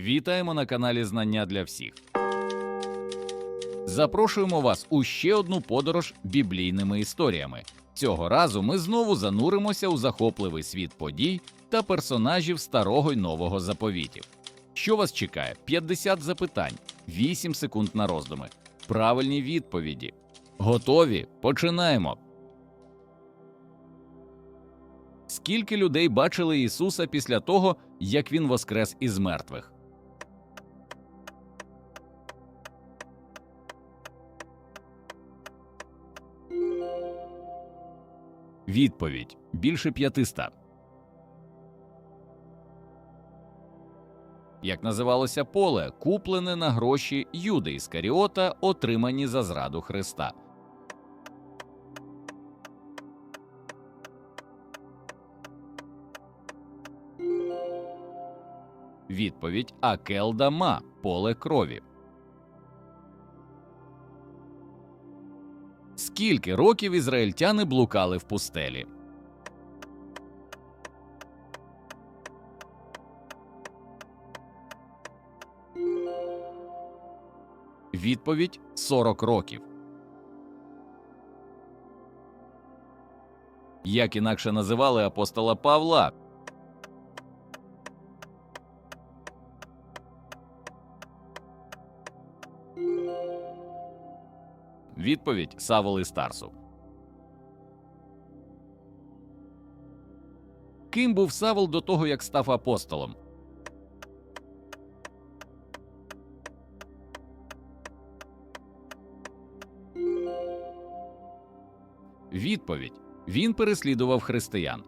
Вітаємо на каналі Знання для всіх. Запрошуємо вас у ще одну подорож біблійними історіями. Цього разу ми знову зануримося у захопливий світ подій та персонажів старого й нового заповітів. Що вас чекає? 50 запитань, 8 секунд на роздуми, правильні відповіді. Готові? Починаємо. Скільки людей бачили Ісуса після того, як Він воскрес із мертвих? Відповідь більше 500. Як називалося поле, куплене на гроші Юди Іскаріота, отримані за зраду Христа? Відповідь Акелдама поле крові. Скільки років ізраїльтяни блукали в пустелі? Відповідь 40 років. Як інакше називали апостола Павла? Відповідь Саволи Старсу. Ким був Савол до того, як став апостолом? Відповідь Він переслідував християн.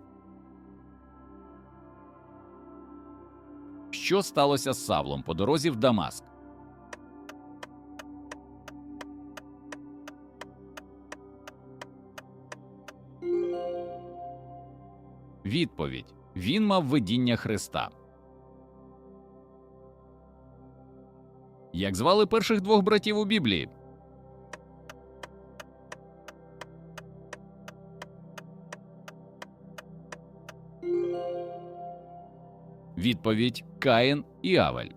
Що сталося з Савлом по дорозі в Дамаск? Відповідь Він мав видіння Христа. Як звали перших двох братів у Біблії? Відповідь Каїн і Авель.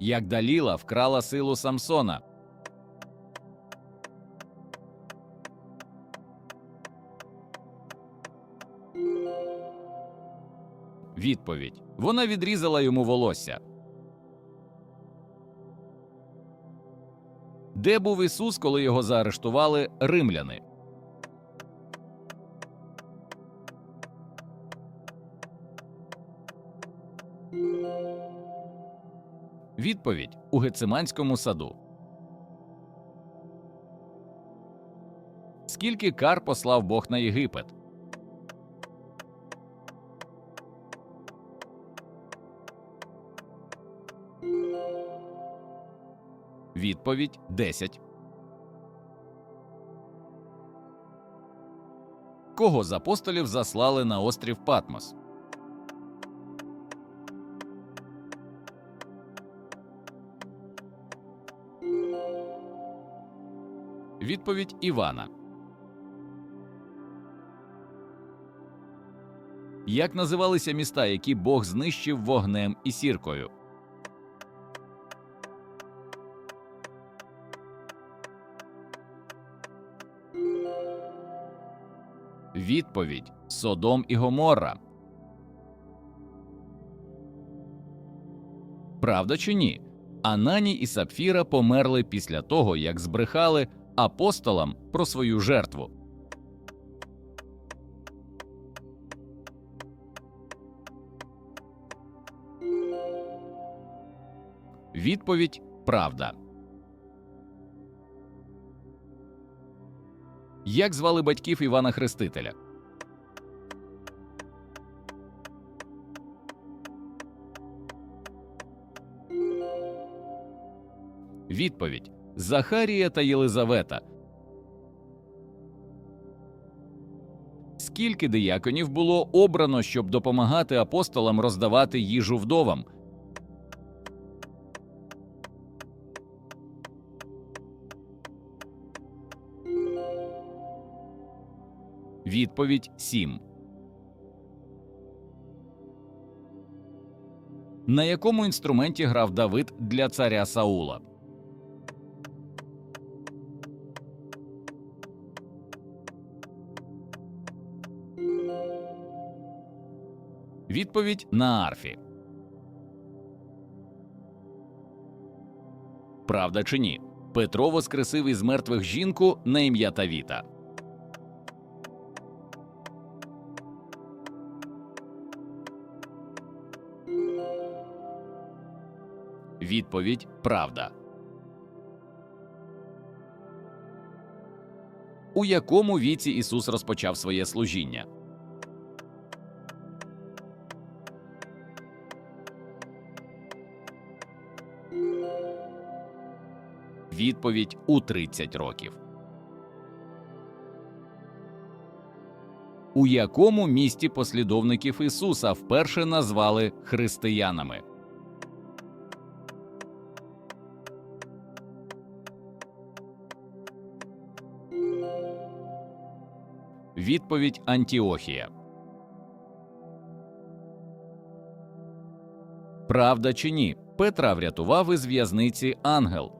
Як Даліла вкрала силу Самсона. Відповідь Вона відрізала йому волосся. Де був Ісус, коли його заарештували римляни? Відповідь у Гециманському саду. Скільки кар послав Бог на Єгипет? Відповідь 10. Кого з апостолів заслали на острів Патмос? Відповідь Івана. Як називалися міста, які Бог знищив вогнем і сіркою? Відповідь Содом і Гоморра. Правда чи ні? Анані і Сапфіра померли після того, як збрехали апостолам про свою жертву. Відповідь Правда. Як звали батьків Івана Хрестителя? Відповідь Захарія та Єлизавета. Скільки дияконів було обрано, щоб допомагати апостолам роздавати їжу вдовам? Відповідь 7. На якому інструменті грав Давид для царя Саула? Відповідь на арфі. Правда чи ні? Петро воскресив із мертвих жінку на ім'я Тавіта. Відповідь правда. У якому віці Ісус розпочав своє служіння? Відповідь у 30 років. У якому місті послідовників Ісуса вперше назвали християнами? Відповідь Антіохія. Правда чи ні? Петра врятував із в'язниці ангел.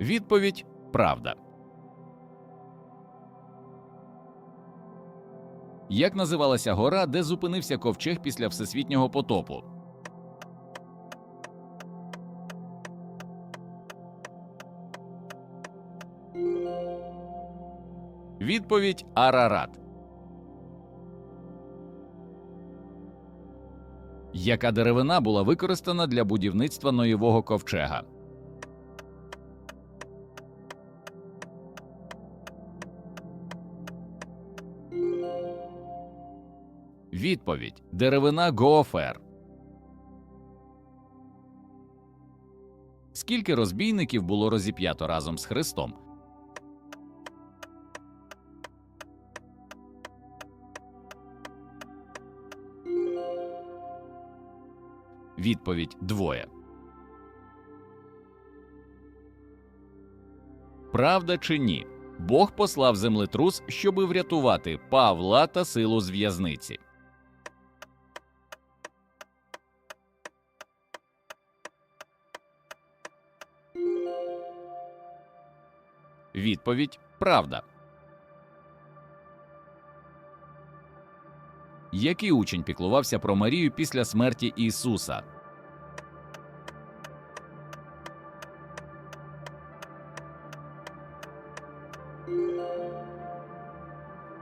Відповідь правда. Як називалася гора, де зупинився ковчег після всесвітнього потопу? Відповідь Арарат. Яка деревина була використана для будівництва Ноєвого ковчега? Відповідь деревина Гофер. Скільки розбійників було розіп'ято разом з Христом? Відповідь двоє. Правда чи ні? Бог послав землетрус, щоби врятувати Павла та силу з в'язниці. Відповідь правда. Який учень піклувався про Марію після смерті Ісуса?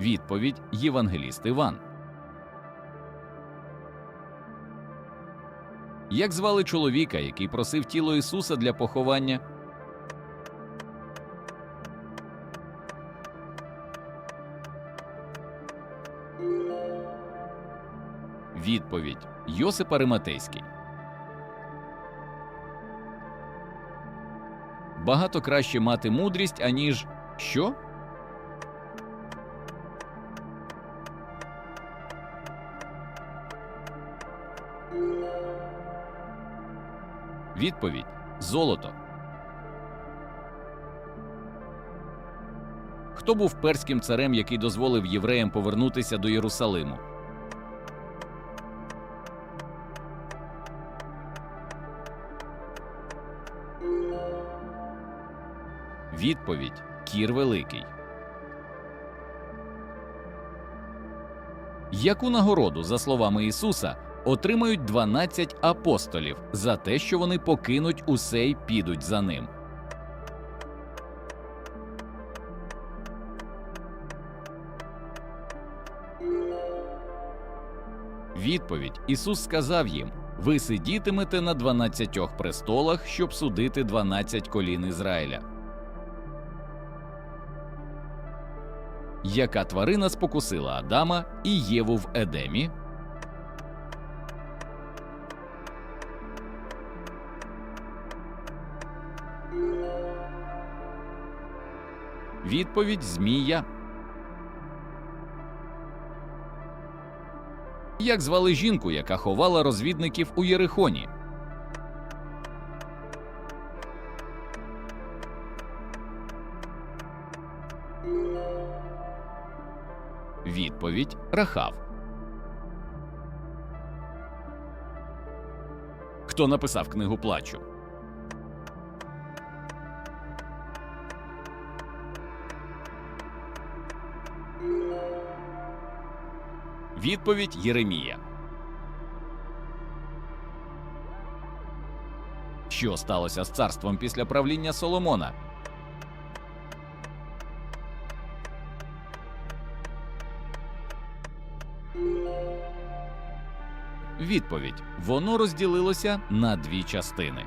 Відповідь Євангеліст Іван. Як звали чоловіка, який просив тіло Ісуса для поховання? Йосип Ариматейський. Багато краще мати мудрість, аніж що? Відповідь Золото. Хто був перським царем, який дозволив євреям повернутися до Єрусалиму? Відповідь Кір Великий. Яку нагороду, за словами Ісуса, отримають 12 апостолів за те, що вони покинуть усе й підуть за ним? Відповідь Ісус сказав їм: Ви сидітимете на 12 престолах, щоб судити 12 колін Ізраїля. Яка тварина спокусила Адама і Єву в Едемі? Відповідь Змія. Як звали жінку, яка ховала розвідників у Єрихоні? Відповідь Рахав. Хто написав книгу плачу? Відповідь Єремія. Що сталося з царством після правління Соломона? Відповідь: воно розділилося на дві частини.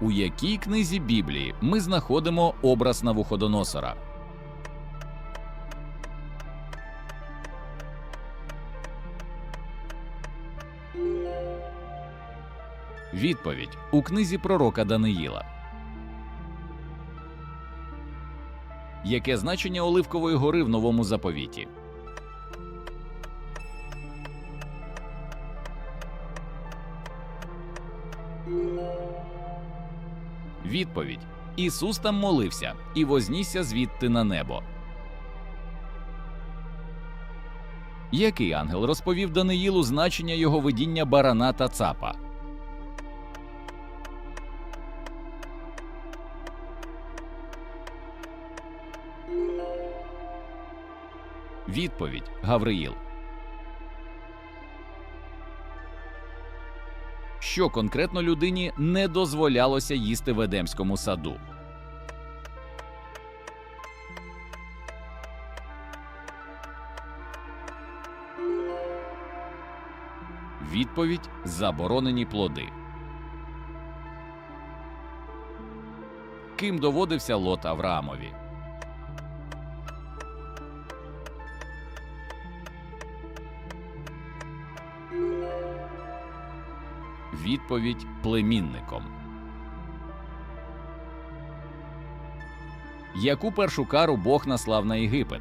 У якій книзі Біблії ми знаходимо образ Навуходоносора? Відповідь у книзі пророка Даниїла. Яке значення Оливкової гори в новому заповіті? Відповідь Ісус там молився і вознісся звідти на небо. Який ангел розповів Даниїлу значення його видіння барана та цапа? Відповідь Гавриїл. Що конкретно людині не дозволялося їсти в Едемському саду? Відповідь заборонені плоди. Ким доводився Лот Авраамові? Відповідь племінником. Яку першу кару Бог наслав на Єгипет?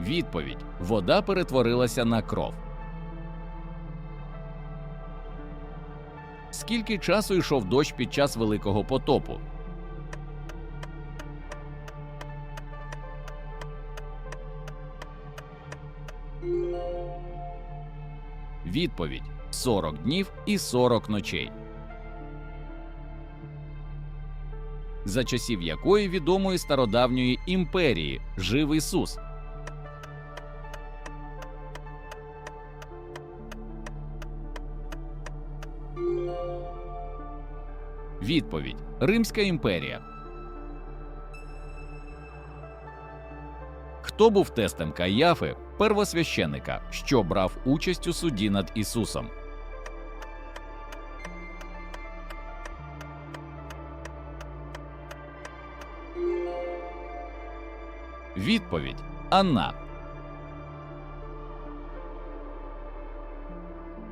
Відповідь вода перетворилася на кров. Скільки часу йшов дощ під час Великого потопу? Відповідь 40 днів і 40 ночей. За часів якої відомої стародавньої імперії жив Ісус? Відповідь Римська імперія. Хто був тестем Каяфи, первосвященика, що брав участь у суді над Ісусом? Відповідь Анна.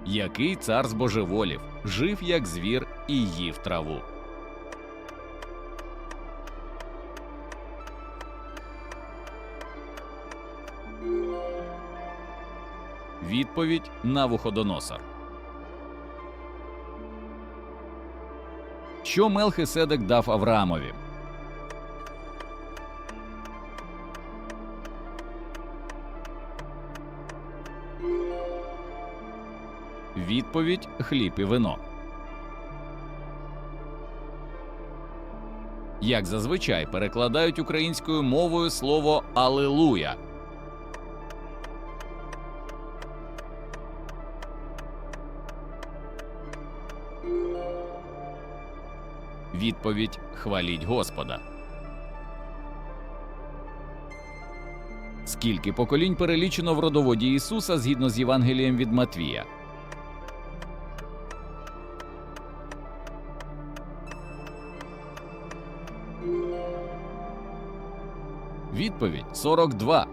Який цар збожеволів, жив як звір і їв траву. Відповідь Навуходоносор. Що Мелхиседек дав Авраамові? Відповідь хліб і вино. Як зазвичай перекладають українською мовою слово Алилуя. Відповідь Хваліть Господа. Скільки поколінь перелічено в родоводі Ісуса згідно з Євангелієм від Матвія? Відповідь 42.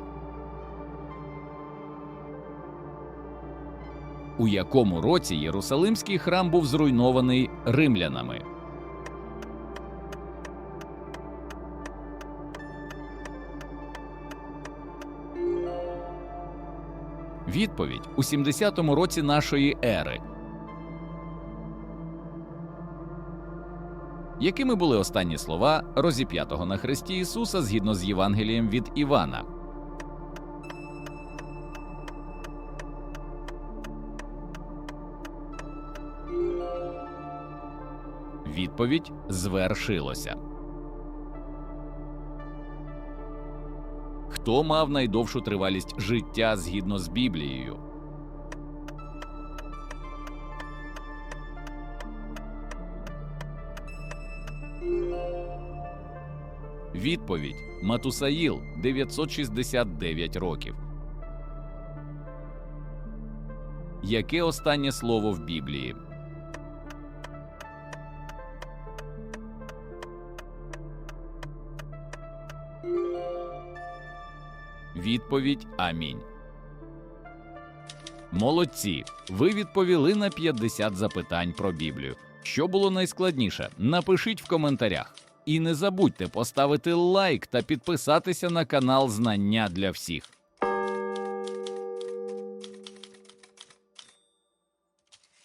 У якому році Єрусалимський храм був зруйнований римлянами? Відповідь у 70-му році нашої ери. Якими були останні слова розіп'ятого на хресті Ісуса згідно з Євангелієм від Івана? Відповідь звершилося. Хто мав найдовшу тривалість життя згідно з Біблією? Відповідь Матусаїл 969 років. Яке останнє слово в Біблії? Відповідь Амінь. Молодці. Ви відповіли на 50 запитань про Біблію. Що було найскладніше? Напишіть в коментарях. І не забудьте поставити лайк та підписатися на канал Знання для всіх.